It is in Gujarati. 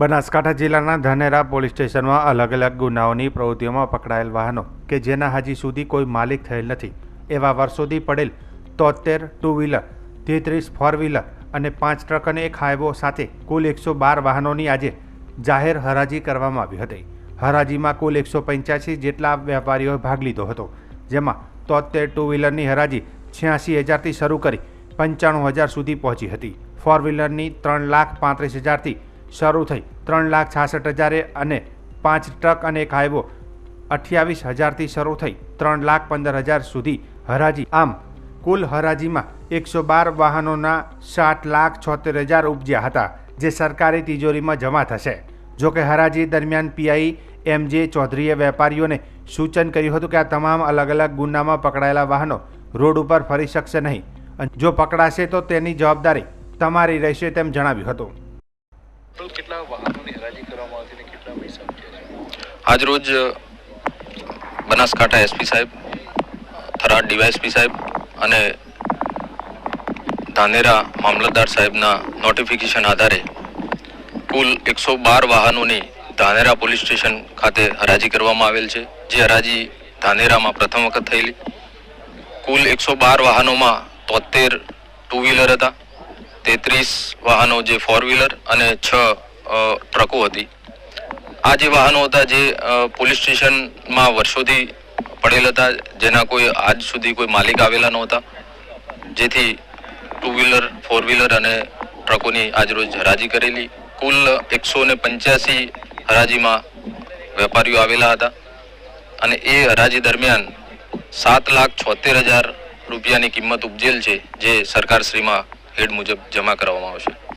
બનાસકાંઠા જિલ્લાના ધાનેરા પોલીસ સ્ટેશનમાં અલગ અલગ ગુનાઓની પ્રવૃત્તિઓમાં પકડાયેલ વાહનો કે જેના હજી સુધી કોઈ માલિક થયેલ નથી. એવા વર્ષોથી પડેલ તોતેર ટુ વ્હીલર તેત્રીસ ફોર વ્હીલર અને પાંચ ટ્રક અને એક હાઈવો સાથે કુલ એકસો બાર વાહનોની આજે જાહેર હરાજી કરવામાં આવી હતી. હરાજીમાં કુલ એકસો પંચ્યાસી જેટલા વેપારીઓએ ભાગ લીધો હતો, જેમાં તોતેર ટુ વ્હીલરની હરાજી છ્યાસી હજારથી શરૂ કરી પંચાણું હજાર સુધી પહોંચી હતી. ફોર વ્હીલરની ત્રણ લાખ પાંત્રીસ હજારથી શરૂ થઈ. ત્રણ લાખ છાસઠ હજારે અને પાંચ ટ્રક અને એક હાઈવો અઠ્યાવીસ હજારથી શરૂ થઈ. ત્રણ લાખ પંદર હજાર સુધી હરાજી. આમ, કુલ હરાજીમાં એકસો બાર વાહનોના સાત લાખ છોતેર હજાર ઉપજ્યા હતા, જે સરકારી તિજોરીમાં જમા થશે. જોકે હરાજી દરમિયાન પીઆઈ એમ જે ચૌધરીએ વેપારીઓને સૂચન કર્યું હતું કે આ તમામ અલગ અલગ ગુનામાં પકડાયેલા વાહનો રોડ ઉપર ફરી શકશે નહીં. જો પકડાશે તો તેની જવાબદારી તમારી રહેશે તેમ જણાવ્યું હતું. કેટલા વાહનોની હરાજી કરવામાં આવતી અને કેટલા પૈસા ઉઠ્યા છે? આજરોજ બનાસકાંઠા એસપી સાહેબ, થરાદ ડીવાયએસપી સાહેબ અને ધાનેરા મામલતદાર સાહેબના નોટિફિકેશન આધારે કુલ એકસો બાર વાહનોની ધાનેરા પોલીસ સ્ટેશન ખાતે હરાજી કરવામાં આવેલ છે. જે હરાજી ધાનેરામાં પ્રથમ વખત થયેલી. કુલ એકસો બાર વાહનોમાં તોતેર ટુ વ્હીલર હતા. તેત્રીસ વાહનો જે ફોર વ્હીલર અને છ ટ્રકો હતી. આ જે વાહનો હતા જે પોલીસ સ્ટેશનમાં વર્ષોથી પડેલ હતા, જેના કોઈ આજ સુધી કોઈ માલિક આવેલા નહોતા, જેથી ટુ વ્હીલર ફોર વ્હીલર અને ટ્રકોની આજરોજ હરાજી કરેલી. કુલ એકસો ને પંચ્યાસી હરાજીમાં વેપારીઓ આવેલા હતા અને એ હરાજી દરમિયાન સાત લાખ છોતેર હજાર રૂપિયાની કિંમત ઉપજેલ છે, જે સરકારશ્રીમાં હેડ મુજબ જમા કરવામાં આવશે.